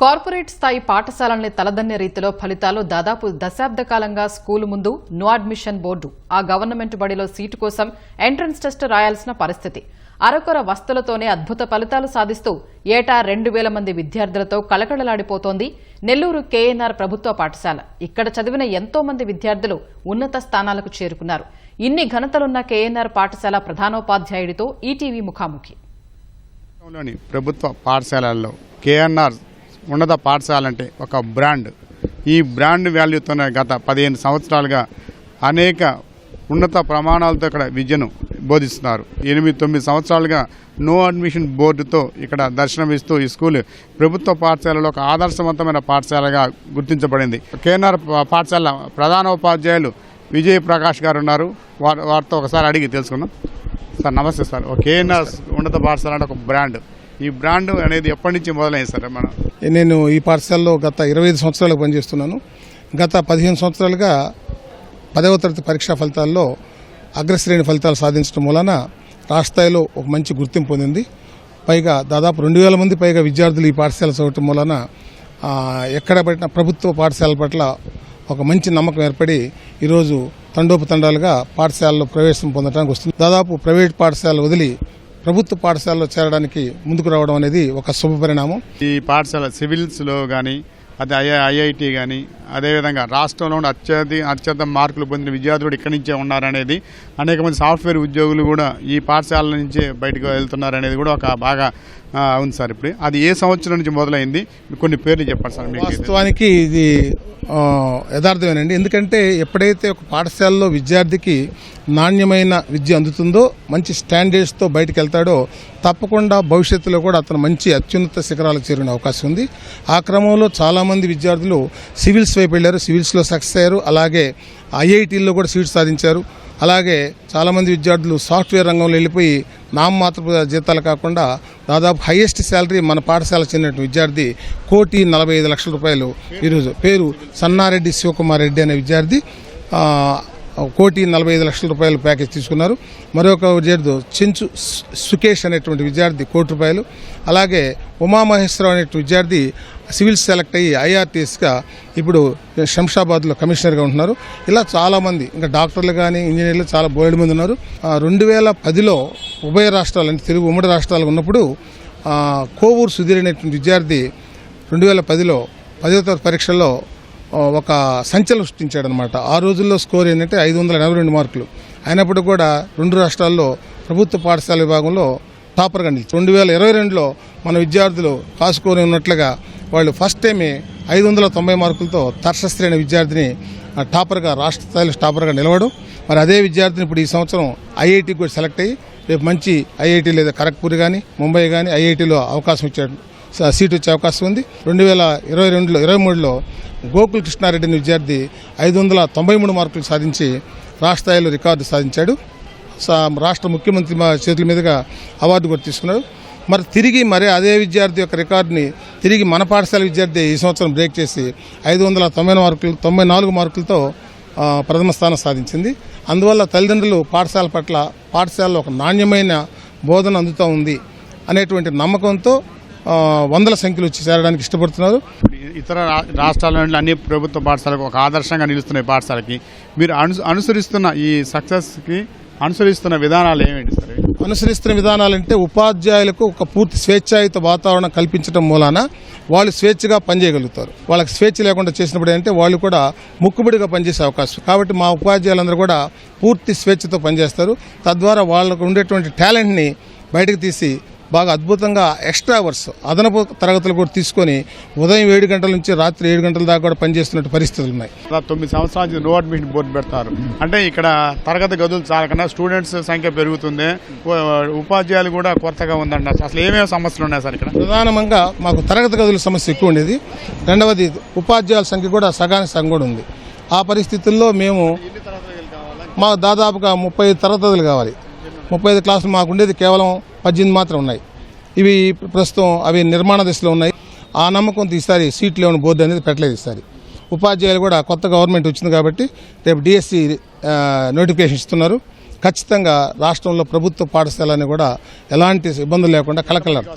Corporate స్థాయి పాఠశాలల్ని తలదన్నే రీతిలో ఫలితాలు దాదాపు దశాబ్ద కాలంగా స్కూలు ముందు నో అడ్మిషన్ బోర్డు ఆ గవర్నమెంట్ బడిలో సీటు కోసం ఎంట్రన్స్ టెస్ట్ రాయాల్సిన పరిస్థితి. అరకొర వస్తులతోనే అద్భుత ఫలితాలు సాధిస్తూ ఏటా రెండు వేల మంది విద్యార్థులతో కళకళలాడిపోతోంది నెల్లూరు కేఎన్ఆర్ ప్రభుత్వ పాఠశాల. ఇక్కడ చదివిన ఎంతో మంది విద్యార్థులు ఉన్నత స్థానాలకు చేరుకున్నారు. ఇన్ని ఘనతలున్న కేఎన్ఆర్ పాఠశాల ప్రధానోపాధ్యాయుడితో ఈటీవీ ముఖాముఖి. ప్రభుత్వ పాఠశాలల్లో కేఎన్ఆర్ ఉన్నత పాఠశాల అంటే ఒక బ్రాండ్. ఈ బ్రాండ్ వాల్యూతోనే గత పదిహేను సంవత్సరాలుగా అనేక ఉన్నత ప్రమాణాలతో ఇక్కడ విద్యను బోధిస్తున్నారు. ఎనిమిది తొమ్మిది సంవత్సరాలుగా నో అడ్మిషన్ బోర్డుతో ఇక్కడ దర్శనమిస్తూ ఈ స్కూల్ ప్రభుత్వ పాఠశాలలో ఒక ఆదర్శవంతమైన పాఠశాలగా గుర్తించబడింది. కేఎన్ఆర్ పాఠశాల ప్రధాన ఉపాధ్యాయులు విజయ్ ప్రకాష్ గారు ఉన్నారు. వారి వారితో ఒకసారి అడిగి తెలుసుకుందాం. సార్ నమస్తే సార్. ఒక కేఎన్ఆర్ ఉన్నత పాఠశాల అంటే ఒక బ్రాండ్. ఈ బ్రాండ్ అనేది ఎప్పటి నుంచి మొదలైంది సార్ మనం నేను ఈ పాఠశాలలో గత ఇరవై ఐదు సంవత్సరాలుగా పనిచేస్తున్నాను. గత పదిహేను సంవత్సరాలుగా పదవ తరగతి పరీక్షా ఫలితాల్లో అగ్రశ్రేణి ఫలితాలు సాధించడం వలన రాష్ట్ర స్థాయిలో ఒక మంచి గుర్తింపు పొందింది. పైగా దాదాపు రెండు వేల మంది పైగా విద్యార్థులు ఈ పాఠశాల చదవటం వలన ఎక్కడ పెట్టిన ప్రభుత్వ పాఠశాల పట్ల ఒక మంచి నమ్మకం ఏర్పడి ఈరోజు తండోపతండాలుగా పాఠశాలలో ప్రవేశం పొందడానికి వస్తుంది. దాదాపు ప్రైవేట్ పాఠశాల వదిలి ప్రభుత్వ పాఠశాలలో చేరడానికి ముందుకు రావడం అనేది ఒక శుభ పరిణామం. ఈ పాఠశాల సివిల్స్లో కానీ అదే ఐ ఐఐటి కానీ అదేవిధంగా రాష్ట్రంలో అత్యధిక అత్యధి అత్యంత మార్కులు పొందిన విద్యార్థులు ఇక్కడి నుంచే ఉన్నారనేది అనేక మంది సాఫ్ట్వేర్ ఉద్యోగులు కూడా ఈ పాఠశాల నుంచే బయటకు వెళ్తున్నారనేది కూడా ఒక బాగా ఉంది సార్ ఇప్పుడు. అది ఏ సంవత్సరం నుంచి మొదలైంది? కొన్ని పేర్లు చెప్పండి సార్ వాస్తవానికి ఇది యథార్థమేనండి. ఎందుకంటే ఎప్పుడైతే ఒక పాఠశాలలో విద్యార్థికి నాణ్యమైన విద్య అందుతుందో మంచి స్టాండర్డ్స్తో బయటకు వెళ్తాడో తప్పకుండా భవిష్యత్తులో కూడా అతను మంచి అత్యున్నత శిఖరాలకు చేరిన అవకాశం ఉంది. ఆ క్రమంలో చాలామంది విద్యార్థులు సివిల్స్ వైపు వెళ్ళారు సివిల్స్లో సక్సెస్ అయ్యారు అలాగే ఐఐటీల్లో కూడా సీట్స్ సాధించారు. అలాగే చాలామంది విద్యార్థులు సాఫ్ట్వేర్ రంగంలో వెళ్ళిపోయి నామమాత్ర జీతాలు కాకుండా దాదాపు హైయెస్ట్ శాలరీ మన పాఠశాల చెందిన విద్యార్థి కోటి నలభై ఐదు లక్షల రూపాయలు ఈరోజు. పేరు సన్నారెడ్డి శివకుమార్ రెడ్డి అనే విద్యార్థి. కోటి నలభై ఐదు లక్షల రూపాయలు ప్యాకేజ్ తీసుకున్నారు. మరొక విద్యార్థి చెంచు సుకేష్ అనేటువంటి విద్యార్థి కోటి రూపాయలు. అలాగే ఉమామహేశ్వరరావు అనే విద్యార్థి సివిల్స్ సెలెక్ట్ అయ్యి ఐఆర్టీఎస్గా ఇప్పుడు శంషాబాద్లో కమిషనర్గా ఉంటున్నారు. ఇలా చాలామంది ఇంకా డాక్టర్లు కానీ ఇంజనీర్లు చాలా బోలెడు మంది ఉన్నారు. రెండు వేల పదిలో ఉభయ రాష్ట్రాలు అంటే తెలుగు ఉమ్మడి రాష్ట్రాలు ఉన్నప్పుడు కోవూరు సుధీర్ అనేటువంటి విద్యార్థి రెండు వేల పదిలో పదో తరగతి పరీక్షల్లో ఒక సంచలనం సృష్టించాడనమాట. ఆ రోజుల్లో స్కోర్ ఏంటంటే ఐదు వందల ఎనభై రెండు మార్కులు. అయినప్పుడు కూడా రెండు రాష్ట్రాల్లో ప్రభుత్వ పాఠశాల విభాగంలో టాపర్గా నిలిచి రెండు వేల ఇరవై రెండులో మన విద్యార్థులు కాసుకొని ఉన్నట్లుగా వాళ్ళు ఫస్ట్ టైమే ఐదు వందల తొంభై మార్కులతో తర్శస్త్రి విద్యార్థిని ఆ, టాపర్గా రాష్ట్ర స్థాయిలో టాపర్గా నిలవడం. మరి అదే విద్యార్థిని ఇప్పుడు ఈ సంవత్సరం ఐఐటికి కూడా సెలెక్ట్ అయ్యి రేపు మంచి ఐఐటి లేదా ఖరగ్పూర్ కానీ ముంబై కానీ ఐఐటిలో అవకాశం ఇచ్చాడు. సీట్ వచ్చే అవకాశం ఉంది. రెండు వేల ఇరవై రెండులో ఇరవై మూడులో గోకుల్ కృష్ణారెడ్డి విద్యార్థి ఐదు వందల తొంభై మూడు మార్కులు సాధించి రాష్ట్ర స్థాయిలో రికార్డు సాధించాడు. సా- రాష్ట్ర ముఖ్యమంత్రి మా చేతుల మీదుగా అవార్డు కూడా తీసుకున్నాడు. మరి తిరిగి మరి అదే విద్యార్థి యొక్క రికార్డుని తిరిగి మన పాఠశాల విద్యార్థి ఈ సంవత్సరం బ్రేక్ చేసి ఐదు వందల తొంభై మార్కులు తొంభై నాలుగు మార్కులతో ప్రథమ స్థానం సాధించింది. అందువల్ల తల్లిదండ్రులు పాఠశాల పట్ల పాఠశాలలో ఒక నాణ్యమైన బోధన అందుతూ ఉంది అనేటువంటి నమ్మకంతో వందల సంఖ్యలో వచ్చి చేరడానికి ఇష్టపడుతున్నారు. ఇతర రాష్ట్రాల నుండి అన్ని ప్రభుత్వ పాఠశాలకు ఒక ఆదర్శంగా నిలుస్తున్న ఈ పాఠశాలకి. మీరు అను అనుసరిస్తున్న ఈ సక్సెస్కి అనుసరిస్తున్న విధానాలు ఏమేంటి సార్? అనుసరిస్తున్న విధానాలంటే ఉపాధ్యాయులకు ఒక పూర్తి స్వేచ్ఛాయుత వాతావరణం కల్పించడం మూలాన వాళ్ళు స్వేచ్ఛగా పనిచేయగలుగుతారు. వాళ్ళకి స్వేచ్ఛ లేకుండా చేసినప్పుడు ఏంటంటే వాళ్ళు కూడా ముక్కుబడిగా పనిచేసే అవకాశం. కాబట్టి మా ఉపాధ్యాయులందరూ కూడా పూర్తి స్వేచ్ఛతో పనిచేస్తారు. తద్వారా వాళ్ళకు ఉండేటువంటి టాలెంట్ని బయటకు తీసి బాగా అద్భుతంగా ఎక్స్ట్రా అవర్స్ అదనపు తరగతులు కూడా తీసుకొని ఉదయం ఏడు గంటల నుంచి రాత్రి ఏడు గంటల దాకా కూడా పనిచేస్తున్న పరిస్థితులు ఉన్నాయి. తొమ్మిది సంవత్సరాల నుంచి నో అడ్మిషన్ బోర్డు పెడతారు. అంటే ఇక్కడ తరగతి గదులు చాలకుండా స్టూడెంట్స్ సంఖ్య పెరుగుతుంది. ఉపాధ్యాయులు కూడా కొరతగా ఉందండి. అసలు ఏమేమి సమస్యలు ఉన్నాయి సార్ ఇక్కడ? ప్రధానంగా మాకు తరగతి గదుల సమస్య ఎక్కువ ఉండేది. రెండవది ఉపాధ్యాయుల సంఖ్య కూడా సగానికి సగం కూడా ఉంది. ఆ పరిస్థితుల్లో మేము మాకు దాదాపుగా ముప్పై తరగతులు కావాలి. ముప్పై ఐదు క్లాసులు మాకు ఉండేది కేవలం పద్దెనిమిది మాత్రం ఉన్నాయి. ఇవి ప్రస్తుతం అవి నిర్మాణ దశలో ఉన్నాయి. ఆ నమ్మకంతో ఈసారి సీట్లు లేని బోర్డు అనేది పెట్టలేదు ఈసారి. ఉపాధ్యాయులు కూడా కొత్త గవర్నమెంట్ వచ్చింది కాబట్టి రేపు డిఎస్సి నోటిఫికేషన్ ఇస్తున్నారు. ఖచ్చితంగా రాష్ట్రంలో ప్రభుత్వ పాఠశాలని కూడా ఎలాంటి ఇబ్బందులు లేకుండా కలకలాడు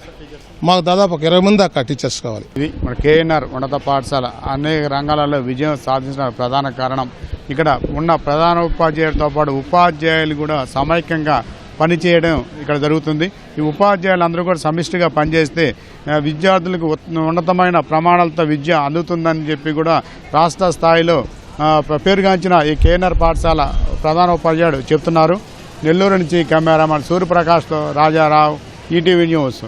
మాకు దాదాపు ఒక ఇరవై మంది దాకా టీచర్స్ కావాలి. ఇది మన కేఎన్ఆర్ ఉన్నత పాఠశాల. అనేక రంగాలలో విజయం సాధించిన ప్రధాన కారణం. ఇక్కడ ఉన్న ప్రధాన ఉపాధ్యాయులతో పాటు ఉపాధ్యాయులు కూడా సమైక్యంగా పనిచేయడం ఇక్కడ జరుగుతుంది. ఈ ఉపాధ్యాయులు అందరూ కూడా సమిష్టిగా పనిచేస్తే విద్యార్థులకు ఉన్నతమైన ప్రమాణాలతో విద్య అందుతుందని చెప్పి కూడా రాష్ట్ర స్థాయిలో పేరుగాంచిన ఈ కేఎన్ఆర్ పాఠశాల ప్రధాన ఉపాధ్యాయుడు చెప్తున్నారు. నెల్లూరు నుంచి కెమెరామన్ సూర్యప్రకాష్తో రాజారావు ఈటీవీ న్యూస్.